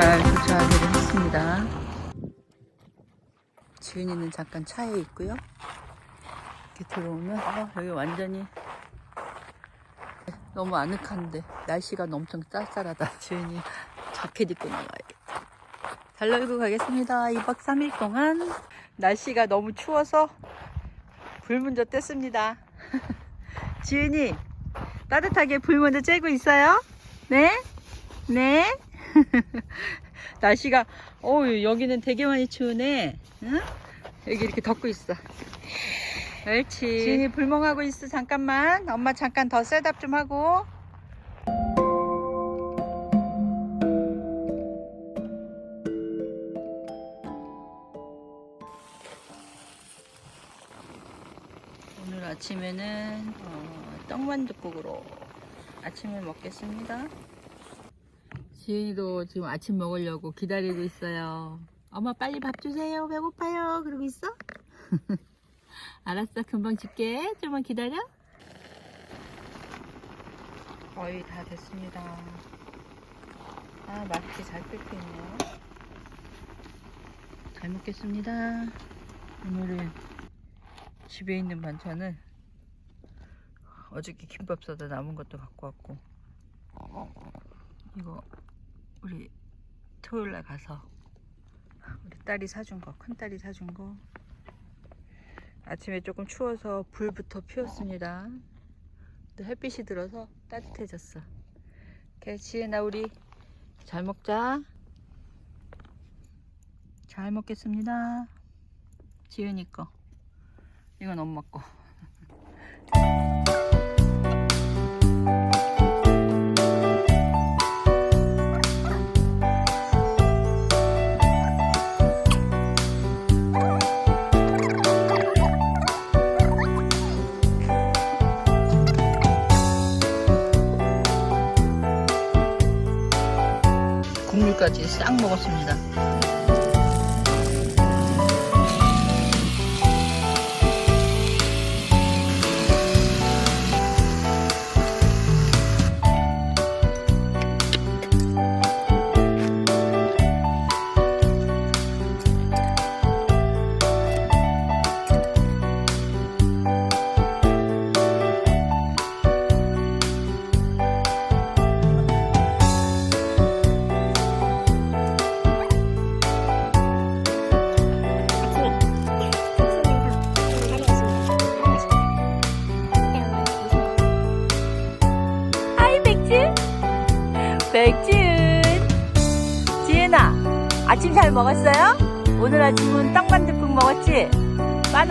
잘 교체하기로 했습니다. 지은이는 잠깐 차에 있고요. 이렇게 들어오면 아, 여기 완전히 너무 아늑한데 날씨가 엄청 쌀쌀하다. 지은이 자켓 입고 나가야겠다. 잘 놀고 가겠습니다. 2박 3일 동안 날씨가 너무 추워서 불문저 뗐습니다. 지은이 따뜻하게 불문저 쬐고 있어요? 네? 네? 날씨가 어우 여기는 되게 많이 추우네. 응? 여기 이렇게 덮고 있어. 옳지. 지은이 불멍하고 있어. 잠깐만. 엄마 잠깐 더 셋업 좀 하고. 오늘 아침에는 어, 떡만둣국으로 아침을 먹겠습니다. 지은이도 지금 아침 먹으려고 기다리고 있어요. 엄마 빨리 밥 주세요. 배고파요. 그러고 있어? 알았어. 금방 줄게. 좀만 기다려. 거의 다 됐습니다. 아, 맛있게 잘 끓고 있네요. 잘 먹겠습니다. 오늘은 집에 있는 반찬은 어저께 김밥 싸다 남은 것도 갖고 왔고 이거 우리 토요일 날 가서 우리 딸이 사준 거, 큰 딸이 사준 거. 아침에 조금 추워서 불부터 피웠습니다. 또 햇빛이 들어서 따뜻해졌어. 지은아 우리 잘 먹자. 잘 먹겠습니다. 지은이 거. 이건 엄마 거. 까지 싹 먹었습니다.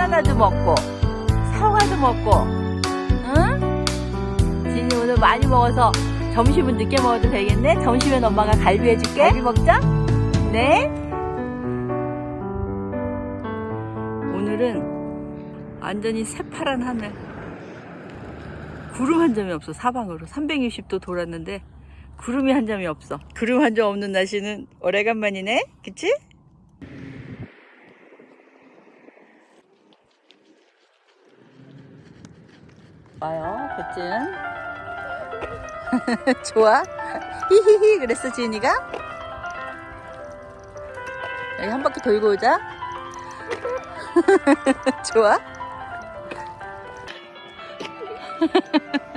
바나나도 먹고 사과도 먹고 응? 지은이 오늘 많이 먹어서 점심은 늦게 먹어도 되겠네? 점심엔 엄마가 갈비 해줄게. 갈비 먹자. 네? 오늘은 완전히 새파란 하늘. 구름 한 점이 없어 사방으로. 360도 돌았는데 구름이 한 점이 없어. 구름 한 점 없는 날씨는 오래간만이네. 그치? 와요 백진 좋아? 히히히 그랬어 지은이가? 여기 한 바퀴 돌고 오자 좋아?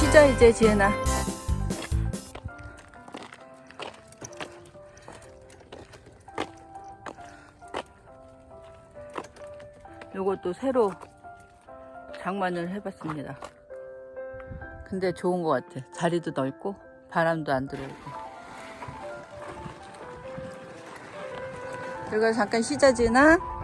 쉬자 이제 지은아. 요것도 새로 장만을 해봤습니다. 근데 좋은 것 같아. 자리도 넓고 바람도 안 들어오고. 그리고 잠깐 쉬자 지은아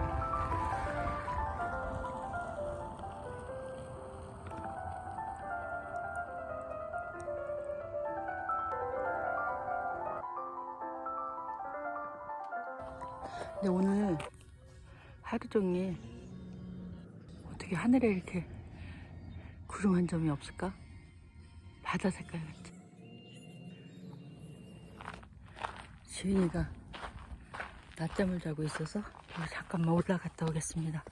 근데 오늘 하루 종일 어떻게 하늘에 이렇게 구름 한 점이 없을까? 바다 색깔 같아. 지은이가 낮잠을 자고 있어서 잠깐만 올라갔다 오겠습니다.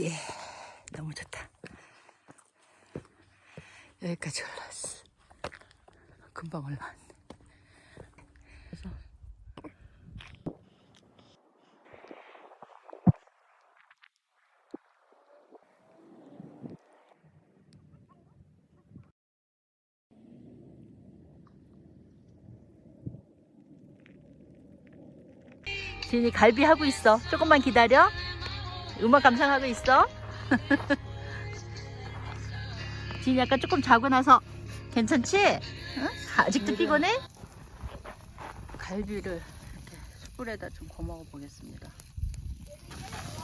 예, 너무 좋다. 여기까지 올라왔어. 금방 올라왔네. 그래서 지은이 갈비 하고 있어. 조금만 기다려. 음악 감상하고 있어. 지은이 약간 조금 자고 나서 괜찮지? 응? 아직도 피곤해? 갈비를 이렇게 숯불에다 좀 거먹어 보겠습니다.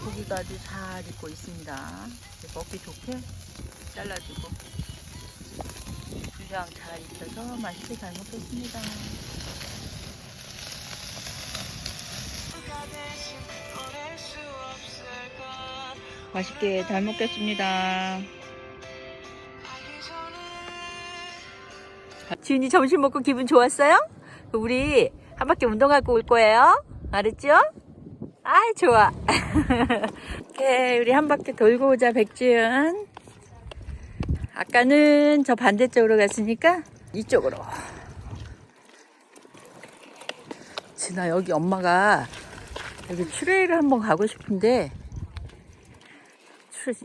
고기가 아주 잘 익고 있습니다. 먹기 좋게 잘라주고 분량 잘 익혀서 맛있게 잘 먹겠습니다. 맛있게 잘 먹겠습니다. 지훈이 점심 먹고 기분 좋았어요? 우리 한 바퀴 운동하고 올 거예요. 알았죠? 아, 좋아. 오케이, 우리 한 바퀴 돌고 오자, 백지은. 아까는 저 반대쪽으로 갔으니까 이쪽으로. 진아, 여기 엄마가 여기 트레이를 한번 가고 싶은데,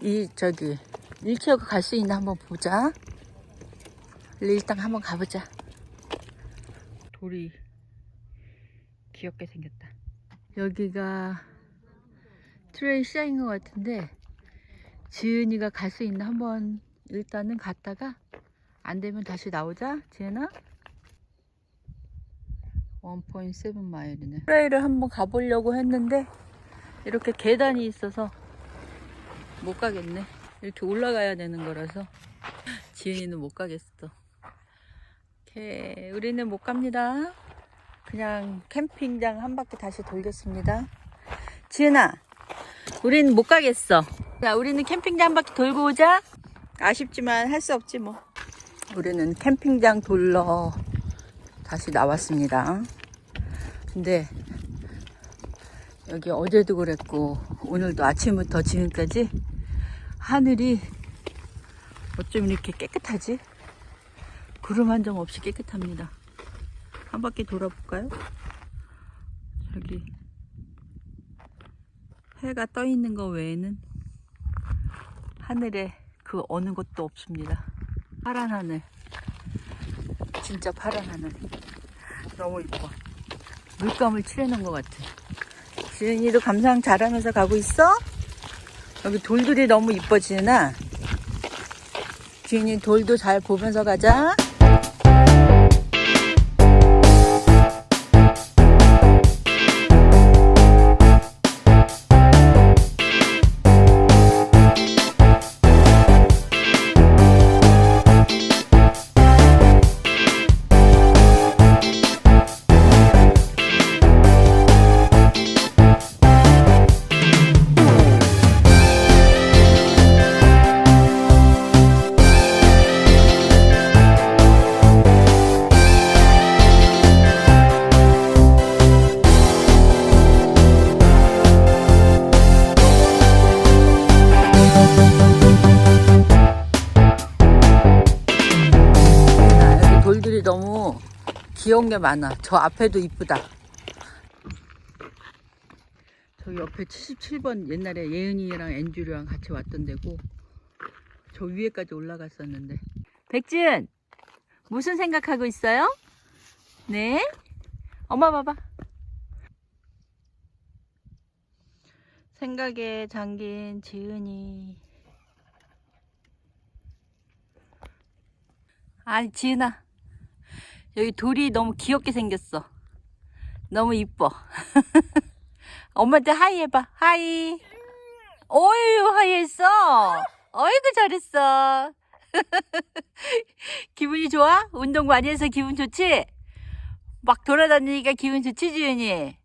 이, 저기, 일체어가 갈 수 있나 한번 보자. 일단 한번 가보자. 돌이 귀엽게 생겼다. 여기가 트레이 시장인 것 같은데 지은이가 갈 수 있나 한번 일단은 갔다가 안 되면 다시 나오자. 지은아. 1.7 마일이네. 트레이를 한번 가보려고 했는데 이렇게 계단이 있어서 못 가겠네. 이렇게 올라가야 되는 거라서 지은이는 못 가겠어. 오케이, 우리는 못 갑니다. 그냥 캠핑장 한 바퀴 다시 돌겠습니다. 지은아, 우리는 못 가겠어. 자, 우리는 캠핑장 한 바퀴 돌고 오자. 아쉽지만 할 수 없지 뭐. 우리는 캠핑장 돌러 다시 나왔습니다. 근데 여기 어제도 그랬고 오늘도 아침부터 지금까지 하늘이 어쩜 이렇게 깨끗하지? 구름 한 점 없이 깨끗합니다. 한 바퀴 돌아볼까요? 저기 해가 떠 있는 거 외에는 하늘에 그 어느 것도 없습니다. 파란 하늘. 진짜 파란 하늘. 너무 이뻐. 물감을 칠해놓은 것 같아. 지은이도 감상 잘하면서 가고 있어? 여기 돌들이 너무 이뻐, 지은아. 지은이 돌도 잘 보면서 가자. 귀여운 게 많아. 저 앞에도 이쁘다. 저 옆에 77번 옛날에 예은이랑 앤주류랑 같이 왔던 데고 저 위에까지 올라갔었는데. 백지은 무슨 생각하고 있어요? 네? 엄마 봐봐. 생각에 잠긴 지은이. 아니 지은아 여기 돌이 너무 귀엽게 생겼어 너무 이뻐 엄마한테 하이 해봐 하이 어유 하이 했어 어이구 잘했어 기분이 좋아? 운동 많이 해서 기분 좋지? 막 돌아다니니까 기분 좋지 지은이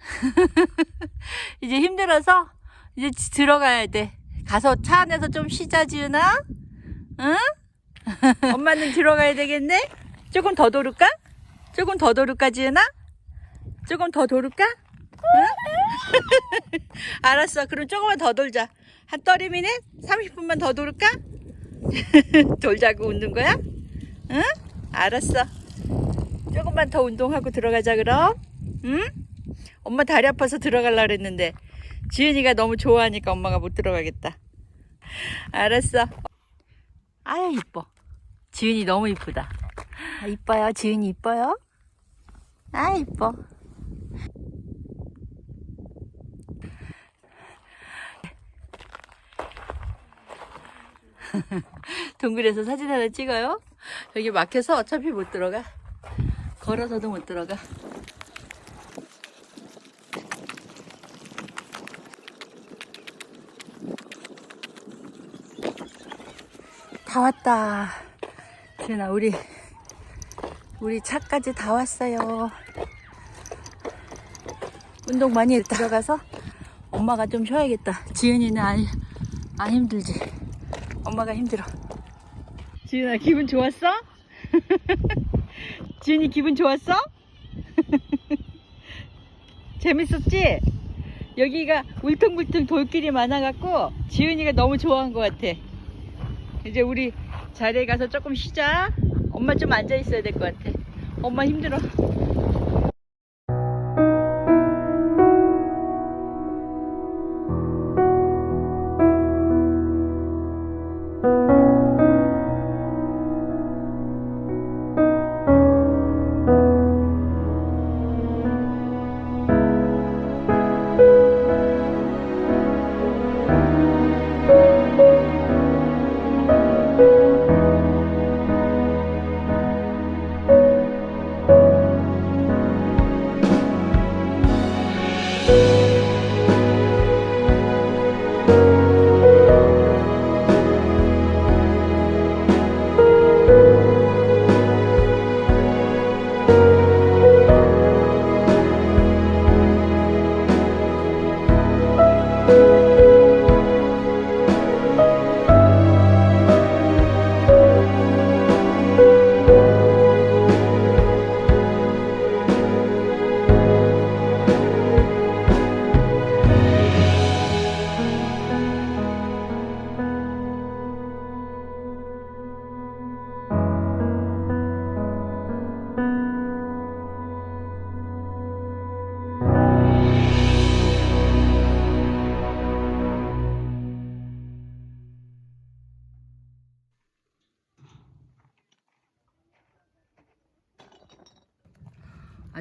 이제 힘들어서 이제 지- 들어가야 돼. 가서 차 안에서 좀 쉬자, 지은아. 응? 엄마는 들어가야 되겠네? 조금 더 도를까? 조금 더 도를까, 지은아? 조금 더 도를까? 응? 알았어. 그럼 조금만 더 돌자. 한 30미닛? 30분만 더 도를까? 돌자고 웃는 거야? 응? 알았어. 조금만 더 운동하고 들어가자, 그럼. 응? 엄마 다리 아파서 들어가려고 그랬는데, 지은이가 너무 좋아하니까 엄마가 못 들어가겠다. 알았어. 아유, 이뻐. 지은이 너무 이쁘다. 아, 이뻐요. 지은이 이뻐요? 아, 이뻐. 동굴에서 사진 하나 찍어요? 여기 막혀서 어차피 못 들어가. 걸어서도 못 들어가. 다 왔다. 지은아, 우리, 우리 차까지 다 왔어요. 운동 많이 했다. 들어가서 엄마가 좀 쉬어야겠다. 지은이는 안, 안 힘들지. 엄마가 힘들어. 지은아, 기분 좋았어? 지은이 기분 좋았어? 재밌었지? 여기가 울퉁불퉁 돌길이 많아갖고 지은이가 너무 좋아한 것 같아. 이제 우리 자리에 가서 조금 쉬자. 엄마 좀 앉아 있어야 될 것 같아. 엄마 힘들어.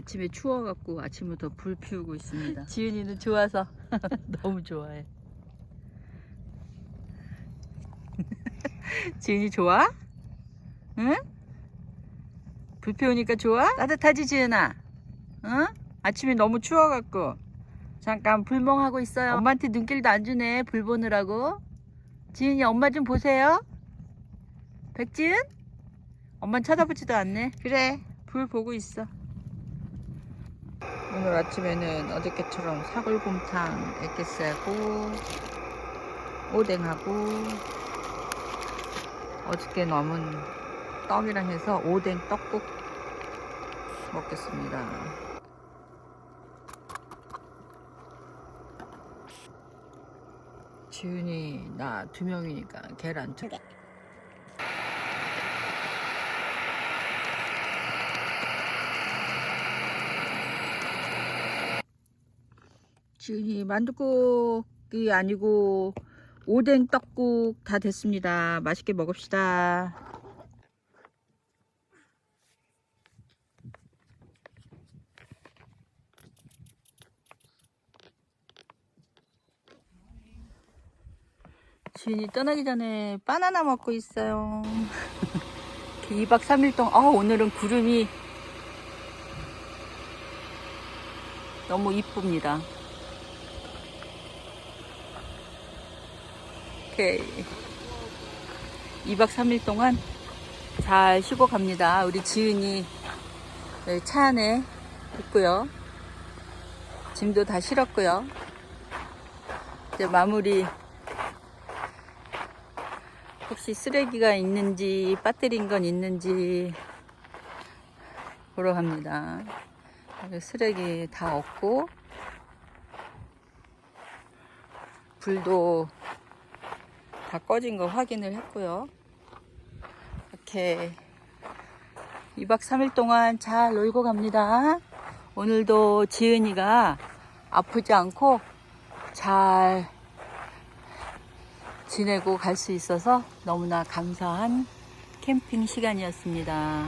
아침에 추워갖고 아침부터 불 피우고 있습니다. 지은이는 좋아서 너무 좋아해. 지은이 좋아? 응? 불 피우니까 좋아? 따뜻하지 지은아? 응? 아침에 너무 추워갖고 잠깐 불멍하고 있어요. 엄마한테 눈길도 안 주네 불 보느라고. 지은이 엄마 좀 보세요. 백지은? 엄마 쳐다보지도 않네. 그래 불 보고 있어. 오늘 아침에는 어저께처럼 사골곰탕 액기스하고 오뎅하고 어저께 남은 떡이랑 해서 오뎅 떡국 먹겠습니다. 지은이 나 두 명이니까 계란 두 개. 지은이 만두국이 아니고 오뎅 떡국 다 됐습니다. 맛있게 먹읍시다. 지은이 떠나기 전에 바나나 먹고 있어요. 2박 3일 동안, 아, 오늘은 구름이 너무 이쁩니다. 오케이. 2박 3일 동안 잘 쉬고 갑니다. 우리 지은이 여기 차 안에 있고요. 짐도 다 실었고요. 이제 마무리 혹시 쓰레기가 있는지 빠뜨린 건 있는지 보러 갑니다. 쓰레기 다 없고 불도 다 꺼진 거 확인을 했고요. 이렇게 2박 3일 동안 잘 놀고 갑니다. 오늘도 지은이가 아프지 않고 잘 지내고 갈 수 있어서 너무나 감사한 캠핑 시간이었습니다.